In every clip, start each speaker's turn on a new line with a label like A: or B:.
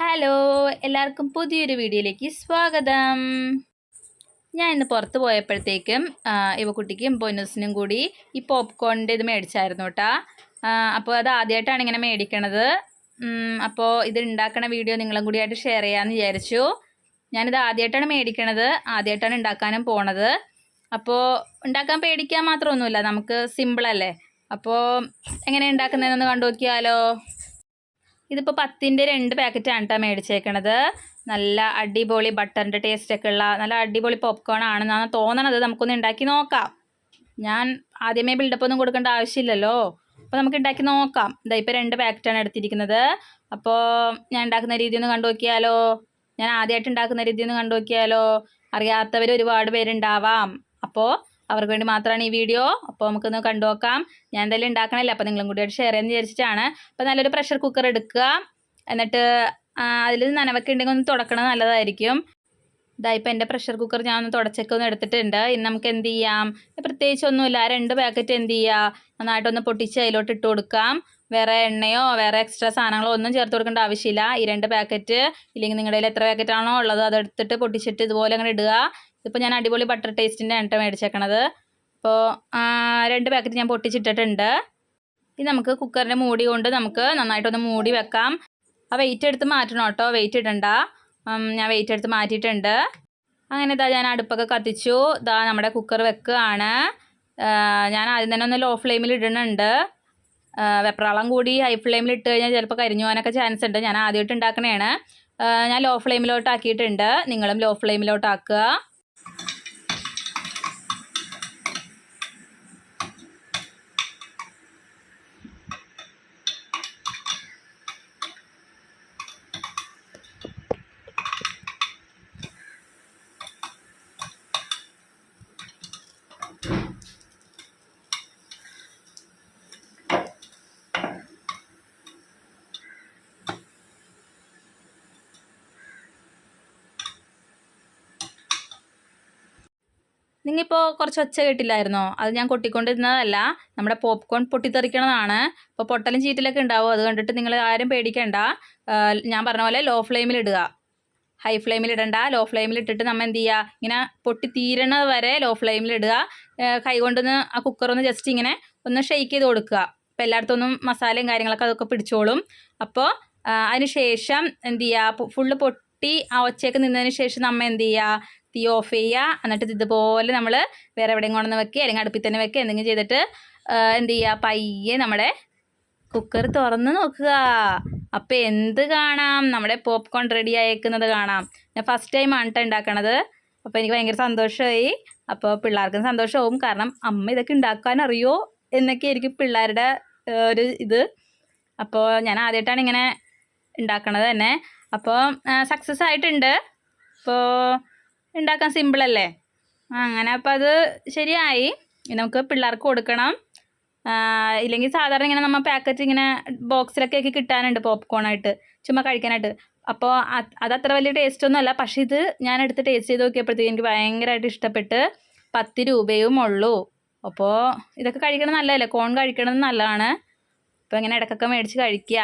A: Hello എല്ലാവർക്കും പുതിയൊരു വീഡിയോയിലേക്ക് സ്വാഗതം. ഞാൻ ഇന്ന് പുറത്ത് പോയപ്പോഴത്തേക്കും ഇവ ഇവക്കുട്ടിക്കും പൊന്നൂസിനും കൂടി ഈ പോപ്കോണിന്റെ ഇത് മേടിച്ചായിരുന്നു കേട്ടോ അപ്പോൾ അത് ആദ്യമായിട്ടാണ് ഇങ്ങനെ മേടിക്കണത്. അപ്പോൾ ഇത് ഉണ്ടാക്കണ വീഡിയോ നിങ്ങളും കൂടി ആയിട്ട് ഷെയർ ചെയ്യാമെന്ന് വിചാരിച്ചു. ഞാനിത് ആദ്യമായിട്ടാണ് മേടിക്കണത്. ആദ്യമായിട്ടാണ് ഉണ്ടാക്കാനും പോണത്. അപ്പോൾ ഉണ്ടാക്കാൻ പേടിക്കാൻ മാത്രമൊന്നുമില്ല. നമുക്ക് സിമ്പിളല്ലേ അപ്പോൾ എങ്ങനെ ഉണ്ടാക്കുന്നതെന്നൊന്ന് കണ്ടു നോക്കിയാലോ ഇതിപ്പോൾ പത്തിന്റെ രണ്ട് പാക്കറ്റാണ് കേട്ടോ മേടിച്ചേക്കണത്. നല്ല അടിപൊളി ബട്ടറിന്റെ ടേസ്റ്റ് ഒക്കെ ഉള്ള നല്ല അടിപൊളി പോപ്കോൺ ആണെന്നാണ് തോന്നണത്. നമുക്കൊന്ന് ഉണ്ടാക്കി നോക്കാം. ഞാൻ ആദ്യമേ ബിൽഡപ്പ് ഒന്നും കൊടുക്കേണ്ട ആവശ്യമില്ലല്ലോ. അപ്പോൾ നമുക്ക് ഉണ്ടാക്കി നോക്കാം. ഇതാ ഇപ്പോൾ രണ്ട് പാക്കറ്റാണ് എടുത്തിരിക്കുന്നത്. അപ്പോൾ ഞാൻ ഉണ്ടാക്കുന്ന രീതി ഒന്ന് കണ്ടു നോക്കിയാലോ? ഞാൻ ആദ്യമായിട്ട് ഉണ്ടാക്കുന്ന രീതി ഒന്ന് കണ്ടു നോക്കിയാലോ? അറിയാത്തവർ ഒരുപാട് പേരുണ്ടാവാം. അപ്പോൾ അവർക്ക് വേണ്ടി മാത്രമാണ് ഈ വീഡിയോ. അപ്പോൾ നമുക്കൊന്ന് കണ്ടു നോക്കാം. ഞാൻ എന്തായാലും ഉണ്ടാക്കണമല്ലോ അപ്പോൾ നിങ്ങളും കൂടി ഷെയർ ചെയ്യാൻ വിചാരിച്ചിട്ടാണ്. അപ്പോൾ നല്ലൊരു പ്രഷർ കുക്കർ എടുക്കുക. എന്നിട്ട് അതിൽ നനവൊക്കെ ഉണ്ടെങ്കിൽ ഒന്ന് തുടക്കണത് നല്ലതായിരിക്കും. ഇതാ ഇപ്പം എന്റെ പ്രഷർ കുക്കർ ഞാൻ ഒന്ന് തുടച്ചൊക്കെ ഒന്ന് എടുത്തിട്ടുണ്ട്. ഇനി നമുക്ക് എന്ത് ചെയ്യാം? പ്രത്യേകിച്ച് ഒന്നുമില്ല. രണ്ട് പാക്കറ്റ് എന്ത് ചെയ്യുക നന്നായിട്ടൊന്ന് പൊട്ടിച്ച് അതിലോട്ട് ഇട്ട് കൊടുക്കാം. വേറെ എണ്ണയോ വേറെ എക്സ്ട്രാ സാധനങ്ങളോ ഒന്നും ചേർത്ത് കൊടുക്കേണ്ട ആവശ്യമില്ല. ഈ രണ്ട് പാക്കറ്റ് ഇല്ലെങ്കിൽ നിങ്ങളുടെ കയ്യിൽ എത്ര പാക്കറ്റാണോ ഉള്ളത് അതെടുത്തിട്ട് പൊട്ടിച്ചിട്ട് ഇതുപോലെ അങ്ങനെ ഇടുക. ഇതിപ്പോൾ ഞാൻ അടിപൊളി ബട്ടർ ടേസ്റ്റിന്റെ എണ്ണ മേടിച്ചേക്കണത്. അപ്പോൾ രണ്ട് പാക്കറ്റ് ഞാൻ പൊട്ടിച്ചിട്ടിട്ടുണ്ട്. ഇനി നമുക്ക് കുക്കറിന്റെ മൂടി കൊണ്ട് നമുക്ക് നന്നായിട്ടൊന്ന് മൂടി വെക്കാം. ആ വെയിറ്റ് എടുത്ത് മാറ്റണം കേട്ടോ വെയിറ്റ് ഇടണ്ട. ഞാൻ വെയിറ്റ് എടുത്ത് മാറ്റിയിട്ടുണ്ട്. അങ്ങനെ ഇതാ ഞാൻ അടുപ്പൊക്കെ കത്തിച്ചു. ഇതാ നമ്മുടെ കുക്കർ വെക്കുകയാണ്. ഞാൻ ആദ്യം തന്നെ ഒന്ന് ലോ ഫ്ലെയിമിൽ ഇടുന്നുണ്ട് വെപ്രാളം കൂടി ഹൈ ഫ്ലെയിമിൽ ഇട്ട് കഴിഞ്ഞാൽ ചിലപ്പോൾ കരിഞ്ഞു പോകാനൊക്കെ ചാൻസ് ഉണ്ട്. ഞാൻ ആദ്യമായിട്ട് ഉണ്ടാക്കണതാണ് ആ, ഞാൻ ലോ ഫ്ലെയിമിലോട്ട് ആക്കിയിട്ടുണ്ട്. നിങ്ങളും ലോ ഫ്ലെയിമിലോട്ട് ആക്കുക. നിങ്ങിപ്പോൾ കുറച്ച് ഒച്ച കേട്ടില്ലായിരുന്നോ? അത് ഞാൻ കൊട്ടിക്കൊണ്ടിരുന്നതല്ല. നമ്മുടെ പോപ്കോൺ പൊട്ടിത്തെറിക്കണതാണ്. അപ്പോൾ പൊട്ടലും ചീറ്റലൊക്കെ ഉണ്ടാവും. അത് കണ്ടിട്ട് നിങ്ങൾ ആരും പേടിക്കണ്ട. ഞാൻ പറഞ്ഞ പോലെ ലോ ഫ്ലെയിമിൽ ഇടുക ഹൈ ഫ്ലെയിമിൽ ഇടണ്ട. ലോ ഫ്ലെയിമിൽ ഇട്ടിട്ട് നമ്മൾ എന്ത് ചെയ്യുക ഇങ്ങനെ പൊട്ടി തീരണത് വരെ ലോ ഫ്ലെയിമിൽ ഇടുക കൈ കൊണ്ടൊന്ന് ആ കുക്കറൊന്ന് ജസ്റ്റ് ഇങ്ങനെ ഒന്ന് ഷെയ്ക്ക് ചെയ്ത് കൊടുക്കുക. അപ്പോൾ എല്ലായിടത്തൊന്നും മസാലയും കാര്യങ്ങളൊക്കെ അതൊക്കെ പിടിച്ചോളും. അപ്പോൾ അതിന് ശേഷം എന്ത് ചെയ്യുക ഫുള്ള് പൊട്ടി ആ ഒച്ചയൊക്കെ നിന്നതിന് ശേഷം നമ്മൾ എന്ത് ചെയ്യുക തീ ഓഫ് ചെയ്യുക. എന്നിട്ട് ഇതുപോലെ നമ്മൾ വേറെ എവിടെയും കൊണ്ടുവന്ന് വെക്കുക. അല്ലെങ്കിൽ അടുപ്പിൽ തന്നെ വെക്കുക. എന്തെങ്കിലും ചെയ്തിട്ട് എന്ത് ചെയ്യുക? പയ്യെ നമ്മുടെ കുക്കർ തുറന്ന് നോക്കുക. അപ്പോൾ എന്ത് കാണാം? നമ്മുടെ പോപ്കോൺ റെഡി ആയേക്കുന്നത് കാണാം. ഞാൻ ഫസ്റ്റ് ടൈം കേട്ടോ ഉണ്ടാക്കണത് അപ്പോൾ എനിക്ക് ഭയങ്കര സന്തോഷമായി. അപ്പോൾ പിള്ളേർക്കും സന്തോഷമാവും കാരണം അമ്മ ഇതൊക്കെ ഉണ്ടാക്കാൻ അറിയോ? എന്നൊക്കെ ആയിരിക്കും പിള്ളേരുടെ ഒരു ഇത്. അപ്പോൾ ഞാൻ ആദ്യമായിട്ടാണ് ഇങ്ങനെ ഉണ്ടാക്കണത് തന്നെ. അപ്പോൾ സക്സസ് ആയിട്ടുണ്ട്. അപ്പോൾ ഉണ്ടാക്കാൻ സിമ്പിളല്ലേ അങ്ങനെ അപ്പോൾ അത് ശരിയായി. നമുക്ക് പിള്ളേർക്ക് കൊടുക്കണം. ഇല്ലെങ്കിൽ സാധാരണ ഇങ്ങനെ നമ്മൾ പാക്കറ്റ് ഇങ്ങനെ ബോക്സിലൊക്കെ ആക്കി കിട്ടാനുണ്ട് പോപ്കോണായിട്ട് ചുമ്മാ കഴിക്കാനായിട്ട്. അപ്പോൾ അത് അത്ര വലിയ ടേസ്റ്റ് ഒന്നുമല്ല പക്ഷേ ഇത് ഞാൻ എടുത്ത് ടേസ്റ്റ് ചെയ്ത് നോക്കിയപ്പോഴത്തേക്ക് എനിക്ക് ഭയങ്കരമായിട്ട് ഇഷ്ടപ്പെട്ട് പത്ത് രൂപയും ഉള്ളൂ. അപ്പോൾ ഇതൊക്കെ കഴിക്കണം നല്ലതല്ലേ? കോൺ കഴിക്കണത് നല്ലതാണ്. അപ്പോൾ ഇങ്ങനെ ഇടക്കൊക്കെ മേടിച്ച് കഴിക്കുക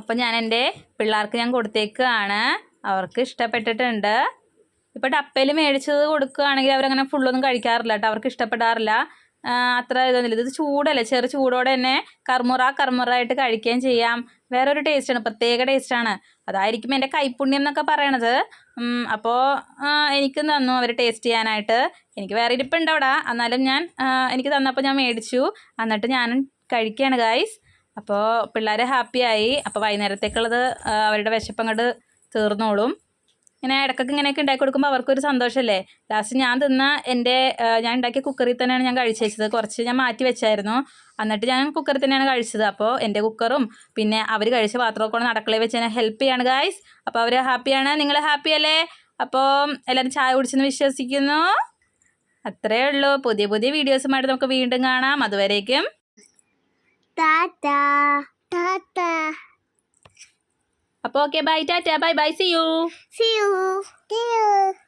A: അപ്പോൾ ഞാൻ എന്റെ പിള്ളേർക്ക് ഞാൻ കൊടുത്തേക്കാണ്. അവർക്ക് ഇഷ്ടപ്പെട്ടിട്ടുണ്ട്. ഇപ്പോൾ ഡപ്പയിൽ മേടിച്ചത് കൊടുക്കുകയാണെങ്കിൽ അവരങ്ങനെ ഫുള്ളൊന്നും കഴിക്കാറില്ല കേട്ടോ അവർക്ക് ഇഷ്ടപ്പെടാറില്ല. അത്ര ഇതൊന്നുമില്ല. ഇത് ചൂടല്ലേ? ചെറു ചൂടോടെ തന്നെ കർമുറ കർമുറായിട്ട് കഴിക്കുകയും ചെയ്യാം. വേറൊരു ടേസ്റ്റാണ് പ്രത്യേക ടേസ്റ്റാണ് അതായിരിക്കും എന്റെ കൈപ്പുണ്യം എന്നൊക്കെ പറയണത്. അപ്പോൾ എനിക്ക് തന്നു അവർ ടേസ്റ്റ് ചെയ്യാനായിട്ട്. എനിക്ക് വേറെ ഇരിപ്പുണ്ട് അവിടെ. എന്നാലും ഞാൻ എനിക്ക് തന്നപ്പോൾ ഞാൻ മേടിച്ചു. എന്നിട്ട് ഞാനും കഴിക്കുകയാണ് ഗായ്സ് അപ്പോൾ പിള്ളേർ ഹാപ്പിയായി അപ്പോൾ വൈകുന്നേരത്തേക്കുള്ളത് അവരുടെ വിശപ്പ് അങ്ങോട്ട് തീർന്നോളും. ഇങ്ങനെ ഇടയ്ക്കൊക്കെ ഇങ്ങനെയൊക്കെ ഉണ്ടാക്കി കൊടുക്കുമ്പോൾ അവർക്കൊരു സന്തോഷമല്ലേ ലാസ്റ്റ് ഞാൻ തിന്ന എന്റെ ഞാൻ ഉണ്ടാക്കിയ കുക്കറിൽ തന്നെയാണ് ഞാൻ കഴിച്ചു വെച്ചത് കുറച്ച് ഞാൻ മാറ്റി വെച്ചായിരുന്നു. എന്നിട്ട് ഞാൻ കുക്കറിൽ തന്നെയാണ് കഴിച്ചത്. അപ്പോൾ എന്റെ കുക്കറും പിന്നെ അവർ കഴിച്ച പാത്രമൊക്കെ കൊണ്ട് നടക്കളയിൽ വെച്ച് ഞാൻ ഹെൽപ്പ് ചെയ്യാണ് ഗായ്സ് അപ്പോൾ അവർ ഹാപ്പിയാണ് നിങ്ങൾ ഹാപ്പി അല്ലേ? അപ്പോൾ എല്ലാവരും ചായ കുടിച്ചെന്ന് വിശ്വസിക്കുന്നു. അത്രേ ഉള്ളൂ. പുതിയ പുതിയ വീഡിയോസുമായിട്ട് നമുക്ക് വീണ്ടും കാണാം. അതുവരേക്കും.
B: Tata. Tata.
A: അപ്പോൾ okay bye Tata bye bye see you
B: See you. See you.